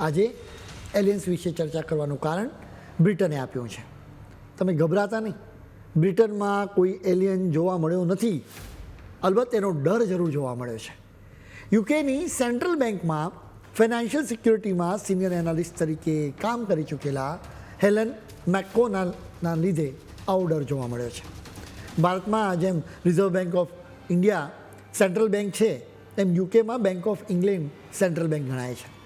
આજે એલિયન્સ વિશે ચર્ચા કરવાનું કારણ બ્રિટને આપ્યું છે. તમે ગભરાતા નહીં. બ્રિટનમાં કોઈ એલિયન જોવા મળ્યો નથી. અલબત્ત એનો ડર જરૂર જોવા મળ્યો છે. યુકેની સેન્ટ્રલ બેંકમાં ફાઇનાન્શિયલ સિક્યુરિટીમાં સિનિયર એનાલિસ્ટ તરીકે કામ કરી ચૂકેલા હેલન મેકોના લીધે આવો ડર જોવા મળ્યો છે. ભારતમાં જેમ reserve bank of India central bank છે, એમ યુકેમાં bank of England central bank ગણાય છે.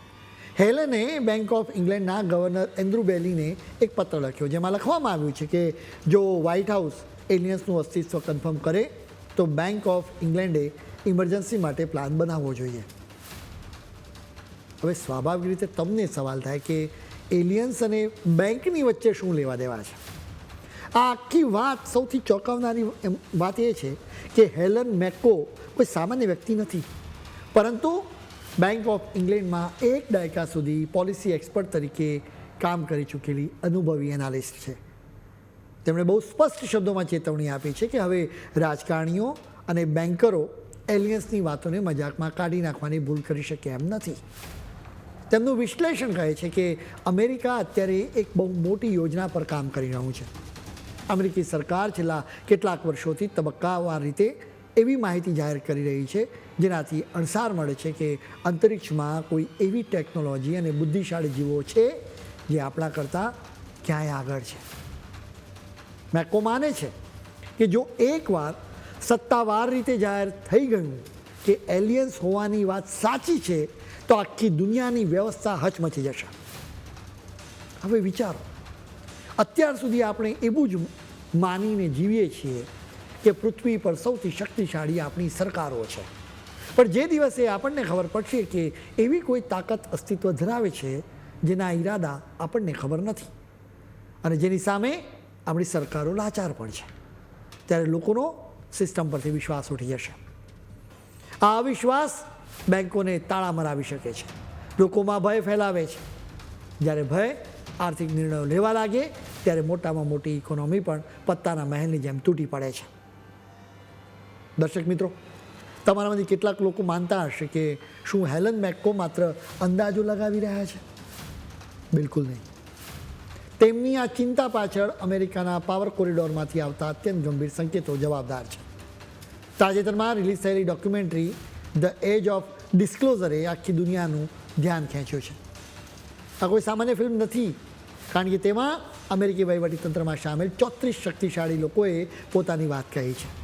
હેલને બેંક ઓફ ઇંગ્લેન્ડના ગવર્નર એન્ડ્રુ બેલીને એક પત્ર લખ્યો, જેમાં લખવામાં આવ્યું છે કે જો વ્હાઇટ હાઉસ એલિયન્સનું અસ્તિત્વ કન્ફર્મ કરે, તો બેંક ઓફ ઇંગ્લેન્ડે ઇમરજન્સી માટે પ્લાન બનાવવો જોઈએ. હવે સ્વાભાવિક રીતે તમને સવાલ થાય કે એલિયન્સ અને બેંકની વચ્ચે શું લેવા દેવા છે? આ આખી વાત સૌથી ચોંકાવનારી વાત એ છે કે હેલન મેકો કોઈ સામાન્ય વ્યક્તિ નથી. પરંતુ બેંક ઓફ ઇંગ્લેન્ડમાં એક દાયકા સુધી પોલિસી એક્સપર્ટ તરીકે કામ કરી ચૂકેલી અનુભવી એનાલિસ્ટ છે. તેમણે બહુ સ્પષ્ટ શબ્દોમાં ચેતવણી આપી છે કે હવે રાજકારણીઓ અને બેન્કરો એલિયન્સની વાતોને મજાકમાં કાઢી નાખવાની ભૂલ કરી શકે એમ નથી. તેમનું વિશ્લેષણ કહે છે કે અમેરિકા અત્યારે એક બહુ મોટી યોજના પર કામ કરી રહ્યું છે. અમેરિકી સરકાર છેલ્લા કેટલાક વર્ષોથી તબક્કાવાર રીતે એવી માહિતી જાહેર કરી રહી છે, જેનાથી અણસાર મળે છે કે અંતરિક્ષમાં કોઈ એવી ટેકનોલોજી અને બુદ્ધિશાળી જીવો છે, જે આપણા કરતાં ક્યાંય આગળ છે. મેકો માને છે કે જો એકવાર સત્તાવાર રીતે જાહેર થઈ ગયું કે એલિયન્સ હોવાની વાત સાચી છે, તો આખી દુનિયાની વ્યવસ્થા હચમચી જશે. હવે વિચારો, અત્યાર સુધી આપણે એવું જ માનીને જીવીએ છીએ કે પૃથ્વી પર સૌથી શક્તિશાળી આપણી સરકારો છે. પણ જે દિવસે આપણને ખબર પડશે કે એવી કોઈ તાકાત અસ્તિત્વ ધરાવે છે, જેના ઈરાદા આપણને ખબર નથી. અને જેની સામે આપણી સરકારો લાચાર પણ છે. ત્યારે લોકોનો સિસ્ટમ પરથી વિશ્વાસ ઉઠી જશે. આ અવિશ્વાસ બેન્કોને તાળા મરાવી શકે છે. લોકોમાં ભય ફેલાવે છે. જ્યારે ભય આર્થિક નિર્ણયો લેવા લાગે, ત્યારે મોટામાં મોટી ઇકોનોમી પણ પત્તાના મહેલની જેમ તૂટી પડે છે. દર્શક મિત્રો, તમારામાંથી કેટલાક લોકો માનતા હશે કે શું હેલન મેક્કો માત્ર અંદાજો લગાવી રહ્યા છે? બિલકુલ નહીં. તેમની આ ચિંતા પાછળ અમેરિકાના પાવર કોરિડોરમાંથી આવતા અત્યંત ગંભીર સંકેતો જવાબદાર છે. તાજેતરમાં રિલીઝ થયેલી ડોક્યુમેન્ટરી ધ એજ ઓફ ડિસ્ક્લોઝરે આખી દુનિયાનું ધ્યાન ખેંચ્યું છે. આ કોઈ સામાન્ય ફિલ્મ નથી, કારણ કે તેમાં અમેરિકી વહીવટીતંત્રમાં સામેલ ચોત્રીસ શક્તિશાળી લોકોએ પોતાની વાત કહી છે.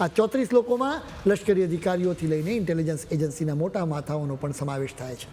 આ ચોત્રીસ લોકોમાં લશ્કરી અધિકારીઓથી લઈને ઇન્ટેલિજન્સ એજન્સીના મોટા માથાઓનો પણ સમાવેશ થાય છે.